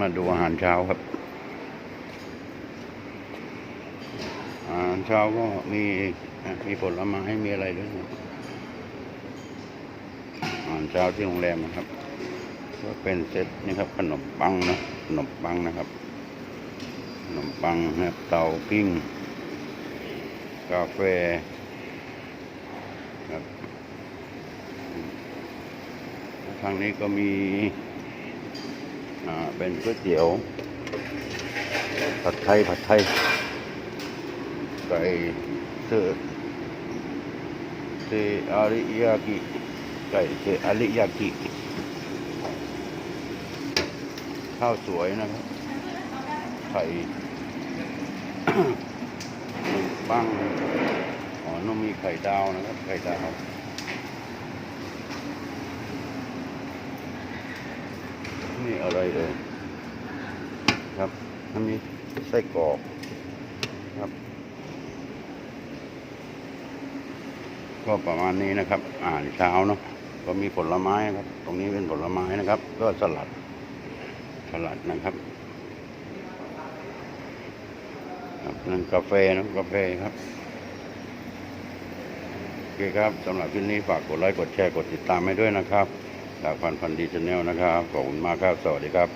มาดูอาหารเช้าครับ อาหารเช้าก็มีมีผลไม้มีอะไรด้วยอาหารเช้าที่โรงแรมนะครับ ก็เป็นเซตนี่ครับขนมปังนะขนมปังนะครับขนมปังนะครับเตาปิ้ง กาแฟครับทางนี้ก็มี เป็นก๋วยเตี๋ยว ผัดไทย ผัดไทย ไก่เทอเทอาริยากิ ไก่เทอาริยากิ ข้าวสวยนะครับ ไข่ขนมปังอ๋อน้องมีไข่ดาวนะครับ ไข่ดาวีอะไรเอ่ยครับอันนี้ไส้กรอกครับ ก็ประมาณนี้นะครับอาหารเช้าเนาะก็มีผลไม้ครับ ตรงนี้เป็นผลไม้นะครับ ก็สลัด สลัดนะครับครับนั่นกาแฟนะกาแฟครับโอเคครับสำหรับคลิปนี้ฝากกดไลค์กดแชร์กดติดตามให้ด้วยนะครับ จากพันพันดีชแนลนะครับ ขอบคุณมากครับ สวัสดีครับ